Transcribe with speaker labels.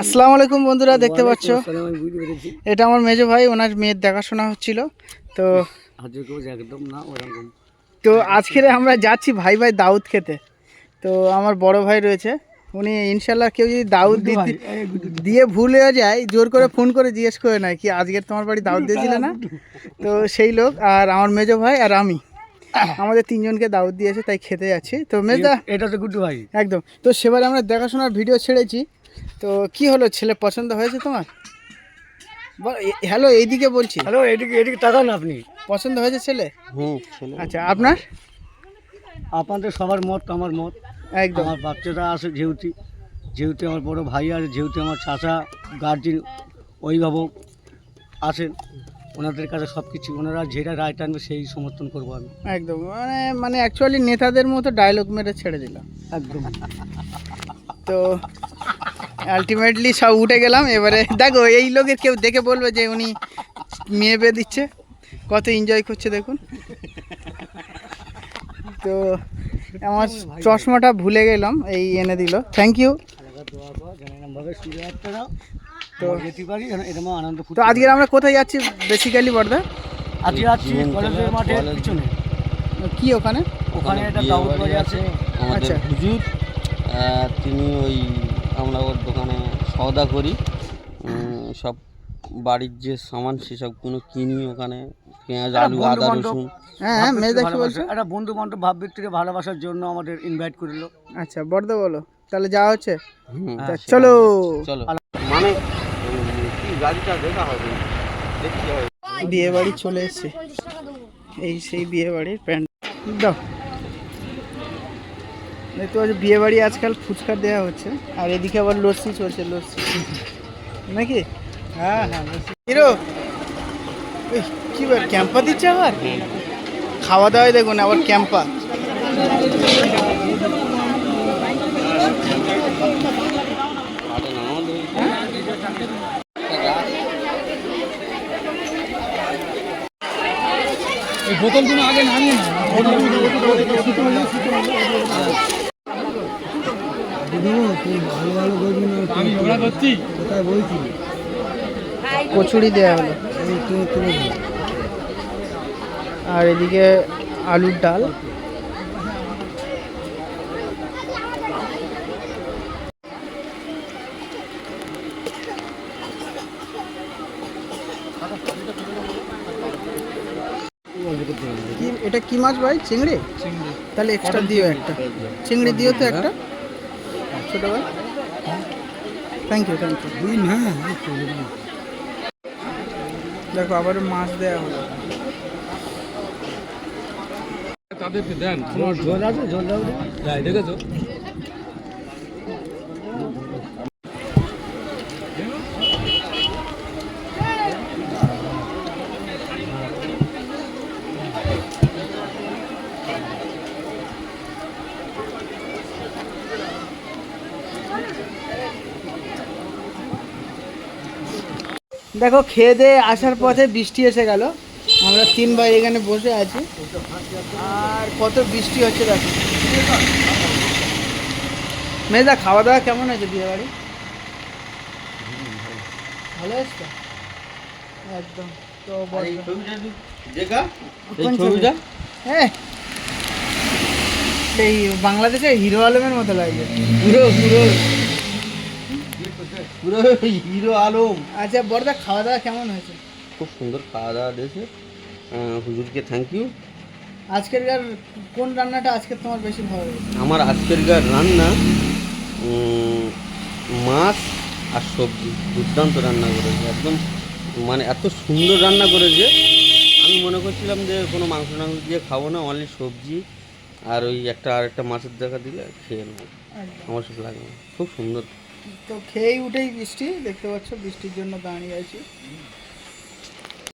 Speaker 1: আসসালামু আলাইকুম বন্ধুরা দেখতে পাচ্ছ? এটা আমার মেজো ভাই ওনার মেয়ের দেখাশোনা হচ্ছিল। তো
Speaker 2: হাজির একদম না ওরকম।
Speaker 1: তো আজকে আমরা যাচ্ছি ভাই ভাই দাউদ খেতে। তো আমার বড় ভাই রয়েছে উনি ইনশাল্লাহ কেউ যদি দাউদ দিতে দিয়ে ভুলে যায় জোর করে ফোন করে জিজ্ঞেস করে না কি আজকে তোমার বাড়ি দাউদ দিয়েছিলে না? তো সেই লোক আর আমার মেজো ভাই আর আমি। আমাদের তিনজনকে দাউদ দিয়েছে তাই খেতে যাচ্ছি। তো মেজদা
Speaker 2: এটা তো গুড্ডু ভাই।
Speaker 1: একদম। তো সেবারে আমরা দেখাশোনার ভিডিও ছেড়েছি। তো কি হলো ছেলে পছন্দ হয়েছে তোমার? হ্যালো এইদিকে বলছি।
Speaker 2: হ্যালো এদিকে এদিকে তাকান আপনি।
Speaker 1: পছন্দ হয়েছে ছেলে?
Speaker 2: হুম ছেলে।
Speaker 1: আচ্ছা আপনার?
Speaker 2: আপনাদের সবার মত আমার মত।
Speaker 1: একদম।
Speaker 2: আমার বাচ্চাটা আছে যেহেতু যেহেতু আমার বড় ভাই আছে যেহেতু আমার চাচা গার্জেন অভিভাবক আছেন ওনাদের কাছে সব কিছু ওনারা যেটা রায় টানবে সেই সমর্থন করব আমি।
Speaker 1: একদম। মানে মানে অ্যাকচুয়ালি নেতাদের মতো ডায়লগ মেরে ছেড়ে দিলাম।
Speaker 2: একদম।
Speaker 1: তো আলটিমেটলি সব উঠে গেলাম এবারে দেখো এই লোকের কেউ দেখে বলবে যে উনি মেয়ে বেয়ে দিচ্ছে। কত এনজয় করছে দেখুন। তো আমার চশমাটা ভুলে গেলাম এই এনে দিল। থ্যাংক ইউ তো- আজকে আমরা কোথায় যাচ্ছি বেসিক্যালি বর্দা?
Speaker 2: আজকে আছি কলেজের মাঠের পিছনে।
Speaker 1: কি ওখানে?
Speaker 2: ওখানে একটা দাউদ আছে।
Speaker 1: আচ্ছা।
Speaker 3: তিনি ওই আমরা ওর দোকানে সওদা করি। সব বাড়ির যে সামান সেসবগুলো কিনি ওখানে। পেঁয়াজ আলু আদা। রসুন।
Speaker 1: হ্যাঁ হ্যাঁ বলছো?
Speaker 2: একটা বন্ধু বান্ধব ভাব ব্যক্তিকে ভালোবাসার জন্য আমাদের ইনভাইট করল।
Speaker 1: আচ্ছা বর্দা বলো। তাহলে যাওয়া হচ্ছে?
Speaker 2: হ্যাঁ,
Speaker 1: চলো।
Speaker 3: চলো। মানে কি গাড়িটা দেখা হবে দেখতে হবে
Speaker 1: বিয়ে বাড়ি চলে এসছে। এই সেই বিয়ে বাড়ির প্যান্ট। দাও। দেখতে পাচ্ছি বিয়ে বাড়ি আজকাল ফুচকা দেওয়া হচ্ছে। আর এদিকে আবার লস্যি চলছে, লস্যি। নাকি?
Speaker 2: হ্যাঁ হ্যাঁ
Speaker 1: হিরো কি বল ক্যাম্পা দিচ্ছে আবার? খাওয়া দাওয়ায় দেখুন, আবার ক্যাম্পা।
Speaker 2: এই বোতলগুলো আগে নামিয়ে না ভালো ভালো করবি না আমি ঝগড়া করছি কোথায় বলছি
Speaker 1: কচুরি দেওয়া হলো।
Speaker 2: তুমি তুমি
Speaker 1: আর এদিকে আলুর ডাল। কি এটা কি মাছ ভাই? চিংড়ি? তাহলে এক্সট্রা দিও একটা। চিংড়ি দিও তো একটা। ছোট ভাই থ্যাংক ইউ থ্যাংক ইউ
Speaker 2: হ্যাঁ
Speaker 1: দেখো আবার মাছ দেওয়া হলো।
Speaker 2: ঝোল আছে ঝোল দাও। দেখেছ?
Speaker 1: দেখো খেয়ে দিয়ে আসার পথে বৃষ্টি এসে গেল। আমরা তিন ভাই এখানে বসে আছি। আর কত বৃষ্টি হচ্ছে দেখো। মেজা খাওয়া দাওয়া কেমন হয়েছে বিয়ে বাড়ি ভালো হয়েছে একদম। তো হ্যাঁ। সেই বাংলাদেশে হিরো আলমের মতো লাগছে।
Speaker 3: পুরো পুরো পুরো হিরো আলম।
Speaker 1: আচ্ছা বড়দা খাওয়া দাওয়া কেমন হয়েছে?
Speaker 3: খুব সুন্দর খাওয়া দাওয়া দিয়েছে হুজুরকে থ্যাংক ইউ
Speaker 1: আজকের আর কোন রান্নাটা আজকে তোমার বেশি ভালো লেগেছে?
Speaker 3: আমার আজকেরকার রান্না মাছ আর সবজি দুর্দান্ত রান্না করেছে। একদম মানে এত সুন্দর রান্না করেছে। আমি মনে করছিলাম যে কোনো মাংস টাংস দিয়ে খাব না অনলি সবজি আর ওই একটা আর একটা মাছের দেখা দিলে খেয়ে নেব। আমার সব লাগবে খুব সুন্দর।
Speaker 1: তো খেয়েই উঠেই বৃষ্টি দেখতে পাচ্ছ বৃষ্টির জন্য দাঁড়িয়ে আছি।